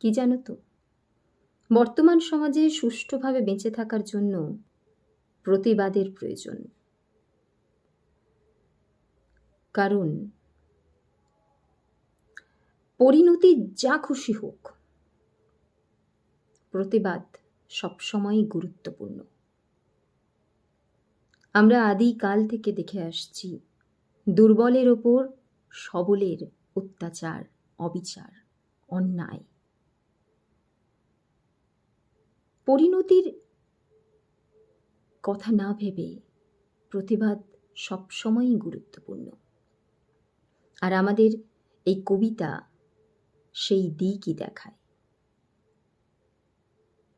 কি জানো তো? বর্তমান সমাজে সুষ্ঠুভাবে বেঁচে থাকার জন্য প্রতিবাদের প্রয়োজন। কারণ, পরিণতি যা খুশি হোক, প্রতিবাদ সবসময়ই গুরুত্বপূর্ণ। আমরা আদিকাল থেকে দেখে আসছি, দুর্বলের ওপর সবলের অত্যাচার, অবিচার, অন্যায়। পরিণতির কথা না ভেবে প্রতিবাদ সবসময়ই গুরুত্বপূর্ণ। আর আমাদের এই কবিতা সেই দিকই দেখায়।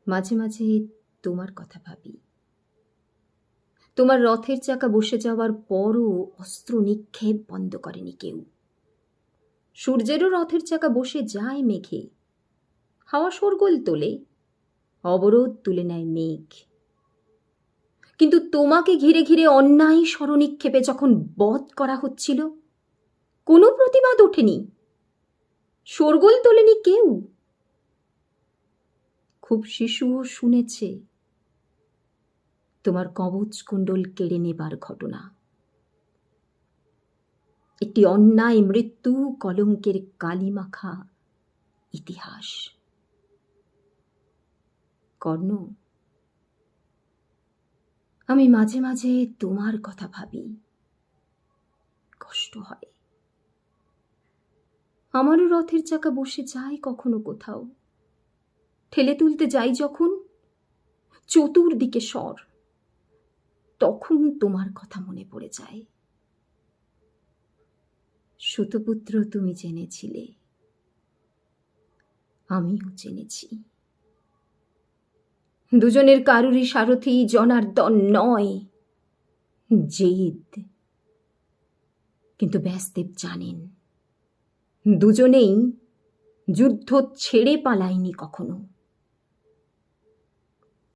মাঝে মাঝে তোমার কথা ভাবি। তোমার রথের চাকা বসে যাওয়ার পরও অস্ত্র নিক্ষেপ বন্ধ করেনি কেউ। সূর্যেরও রথের চাকা বসে যায় মেঘে। হাওয়া শোরগোল তোলে। অবরোধ তুলে নেয় মেঘ। কিন্তু তোমাকে ঘিরে ঘিরে অন্যায় স্মরণিক্ষেপে যখন বধ করা হচ্ছিল, কোনো প্রতিবাদ ওঠেনি। শোরগোল তোলেনি কেউ। খুব শিশুও শুনেছে, তোমার কবচ কুণ্ডল কেড়ে নেবার ঘটনা। একটি অন্যায় মৃত্যু কলঙ্কের কালিমাখা ইতিহাস। কর্ণ? আমি মাঝে মাঝে তোমার কথা ভাবি। কষ্ট হয়। আমারও রথের চাকা বসে যায় কখনো কোথাও। ঠেলে তুলতে যাই যখন চতুর্দিকে স্বর। তখন তোমার কথা মনে পড়ে যায়। সুতপুত্র তুমি জেনেছিলে। আমিও জেনেছি। দুজনের কারুরই সারথি জনার্দন নয়। জেদ কিন্তু ব্যাসদেব জানেন দুজনেই যুদ্ধ ছেড়ে পালায়নি কখনো।